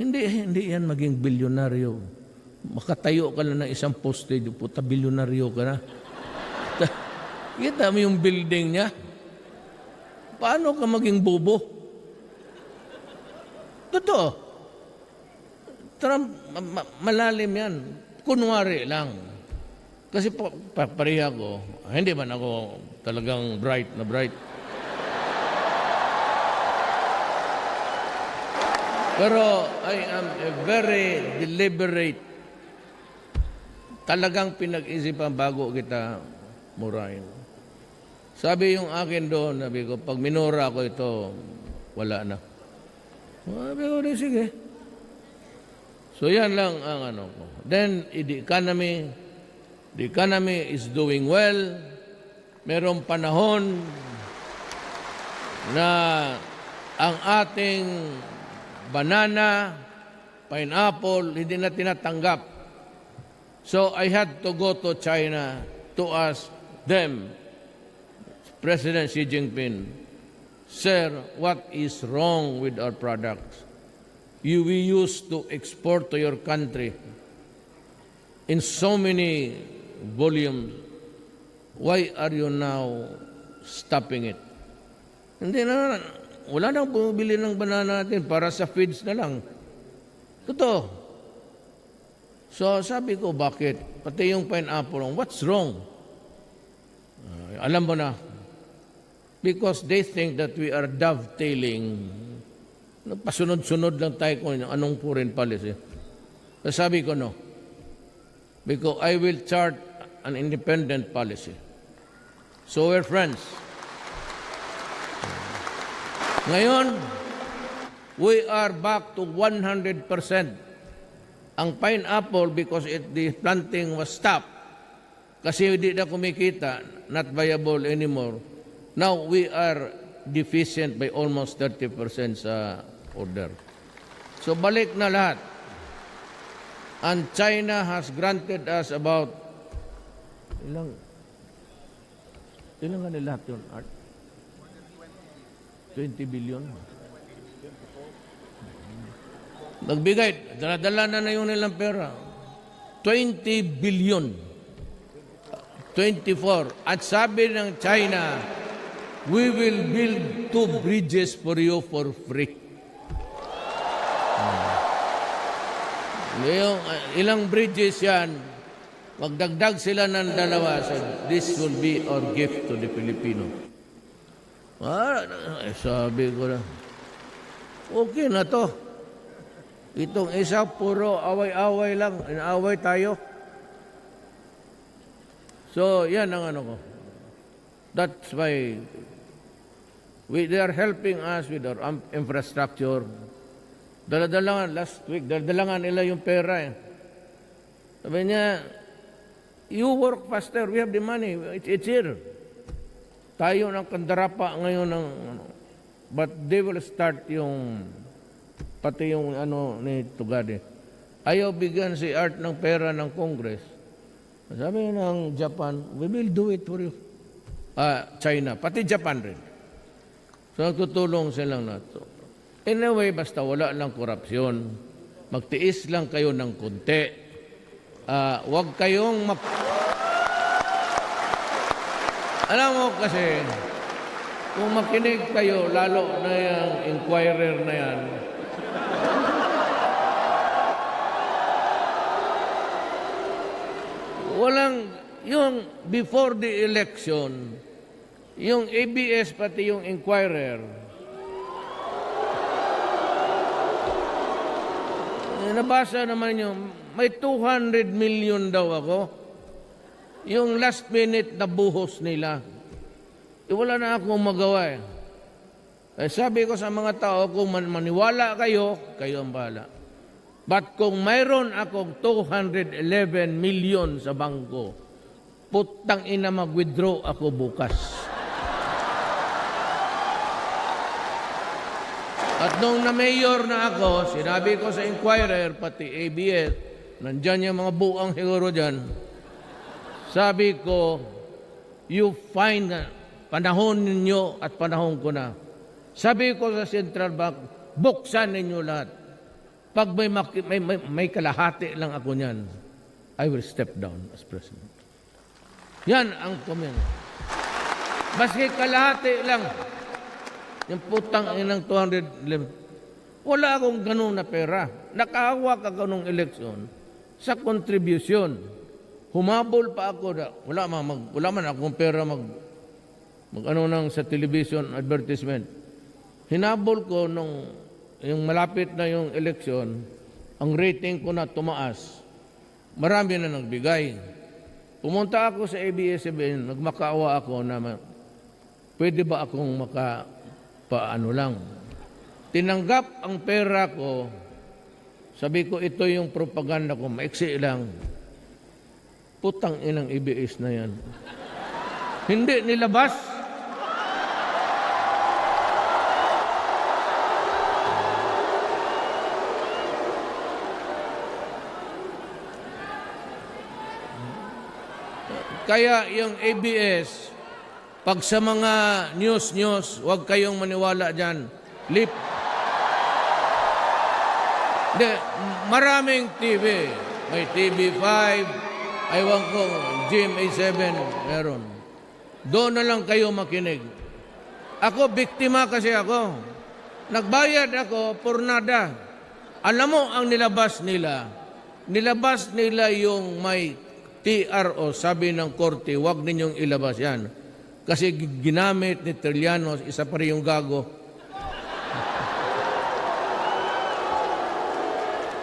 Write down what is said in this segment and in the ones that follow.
Hindi, hindi yan maging bilyonaryo. Makatayo ka lang ng isang poste, puta, bilyonaryo ka na. Kita mo yung building niya? Paano ka maging bobo? Totoo. Trump, ma- malalim yan. Kunwari lang. Kasi pa, pa, pareha ko, hindi man ako talagang bright na bright. Pero I am a very deliberate. Talagang pinag-isipan bago kita murahin. Sabi yung akin doon, sabi ko, pag minura ko ito, wala na. Sabi ko, "Di, sige. So yan lang ang ano ko. Then, the economy, the economy is doing well. Merong panahon na ang ating banana, pineapple, hindi na tinatanggap. So I had to go to China to ask them, President Xi Jinping, Sir, what is wrong with our products? You we used to export to your country in so many volumes. Why are you now stopping it? Hindi na, wala nang bumibili ng banana natin para sa feeds na lang. Totoo. So sabi ko, bakit? Pati yung pineapple, what's wrong? Ah, alam mo na, because they think that we are dovetailing. Pasunod-sunod lang tayo kung anong foreign policy. So sabi ko, no. Because I will chart an independent policy. So we're friends. Ngayon, we are back to 100%. Ang pineapple, because it, the planting was stopped, kasi hindi na kumikita, not viable anymore. Now, we are deficient by almost 30% sa order. So, balik na lahat. And China has granted us about ilang ilang kanila lahat yun, Art? 20 billion. Nagbigay, dala-dala na na yung nilang pera. 20 billion. 24. At sabi ng China, we will build two bridges for you for free. Hmm. Yung, uh, ilang bridges yan, magdagdag sila ng dalawa. So, this will be our gift to the Filipino. Ah, sabi ko na, okay na to. Itong isa, puro away-away lang. Inaaway tayo. So, yan ang ano ko. That's why we, they are helping us with our um, infrastructure. Daladalangan, last week, daladalangan nila yung pera eh. Sabi niya, you work faster, we have the money, it's, it's here. Tayo ng kandarapa ngayon ng ano. But they will start yung pati yung ano ni Tugade. Ayaw bigyan si Art ng pera ng Congress. Sabi ng Japan, we will do it for you. Ah, China, pati Japan rin. So nagtutulong silang nato. Anyway, basta wala lang korupsyon. Magtiis lang kayo ng konti. Ah, wag kayong mak... Alam mo kasi, kung makinig kayo, lalo na yung inquirer na yan, walang, yung before the election, yung ABS pati yung inquirer, eh, nabasa naman yung, may 200 million daw ako. Yung last minute na buhos nila. Eh, wala na akong magawa eh. Eh, sabi ko sa mga tao, kung man maniwala kayo, kayo ang bahala. But kung mayroon akong 211 million sa bangko, putang ina mag-withdraw ako bukas. At nung na-mayor na ako, sinabi ko sa Inquirer, pati ABS, nandyan yung mga buang siguro dyan, sabi ko, you find na panahon ninyo at panahon ko na. Sabi ko sa Central Bank, buksan ninyo lahat. Pag may, may, may, may kalahati lang ako niyan, I will step down as president. Yan ang comment. Baski kalahati lang. Yung putang inang 211. Wala akong ganun na pera. Nakahawak ako nung eleksyon sa contribution. Humabol pa ako. Na, wala, man, mag, wala man akong pera mag, mag ano nang sa television advertisement. Hinabol ko nung yung malapit na yung eleksyon, ang rating ko na tumaas. Marami na nagbigay. Pumunta ako sa ABS-CBN, nagmakaawa ako na pwede ba akong maka paano lang. Tinanggap ang pera ko, sabi ko ito yung propaganda ko, maiksi lang. Putang inang ABS na yan. Hindi nilabas. Kaya yung ABS, pag sa mga news-news, huwag kayong maniwala dyan. Lip. Hindi, maraming TV. May TV5, aywan ko, GMA7, meron. Doon na lang kayo makinig. Ako, biktima kasi ako. Nagbayad ako por nada. Alam mo ang nilabas nila? Nilabas nila yung may TRO, sabi ng korte, huwag ninyong ilabas yan. Kasi gi- ginamit ni Trillanos, isa pa rin yung gago.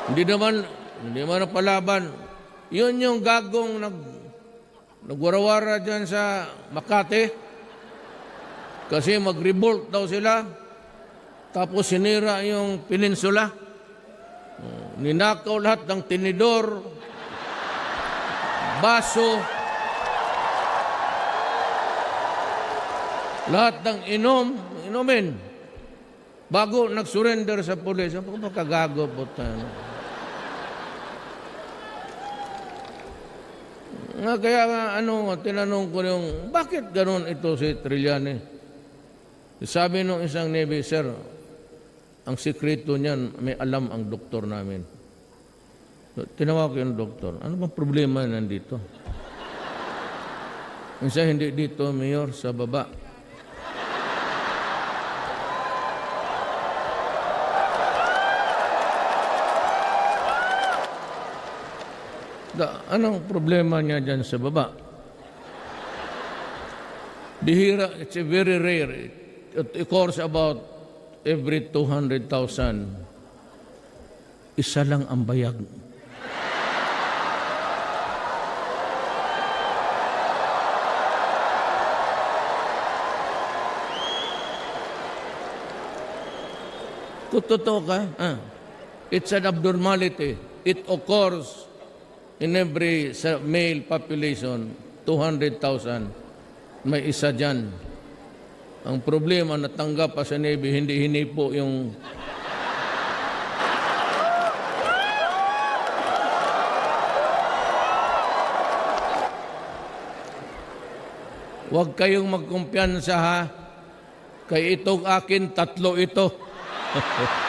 hindi naman, hindi naman napalaban. Yun yung gagong nag, nagwarawara dyan sa Makati. Kasi mag-revolt daw sila. Tapos sinira yung peninsula. Ninakaw lahat ng tinidor, baso, lahat ng inom, inumin. Bago nag-surrender sa pulis, ako ba kagago po tayo? Nga kaya nga, ano, tinanong ko yung, bakit ganun ito si Trillanes? Sabi nung isang Navy, Sir, ang sikreto niyan, may alam ang doktor namin. Tinawag ko yung doktor, ano bang problema nandito? Isa hindi dito, Mayor, sa baba. Da, anong problema niya dyan sa baba? Bihira, it's a very rare. It occurs about every 200,000. Isa lang ang bayag. Kung totoo ka, ah, it's an abnormality. It occurs in every male population, 200,000. May isa dyan. Ang problema, natanggap pa sa Navy, hindi hinipo yung Huwag kayong magkumpiyansa ha. Kay itong akin, tatlo ito.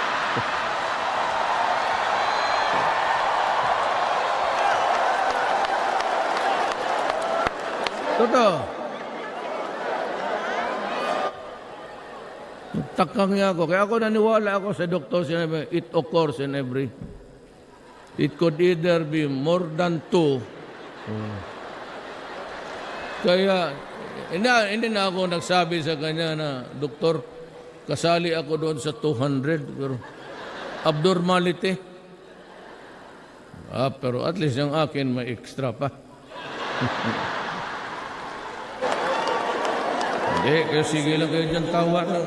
Totoo. Takang niya ako. Kaya ako naniwala ako sa doktor. Sinabi, it occurs in every. It could either be more than two. Kaya, hindi, hindi na ako nagsabi sa kanya na, Doktor, kasali ako doon sa 200. Pero, abnormality. Ah, pero at least yung akin may extra pa. Hindi, kaya sige lang kayo dyan tawa na.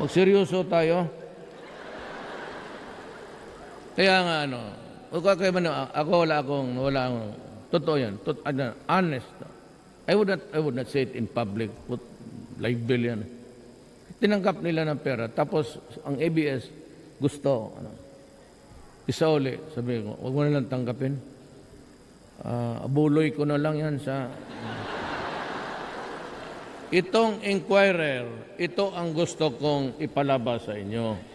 Magseryoso tayo. Kaya nga ano, okay, kaya man, ako wala akong, wala akong, totoo yan, tot, ano, honest. I would not, I would not say it in public, put libel yan. Tinanggap nila ng pera, tapos ang ABS, gusto, ano, isa uli, sabi ko, huwag mo na lang tanggapin. Ah, abuloy ko na lang yan sa... Itong inquirer, ito ang gusto kong ipalabas sa inyo.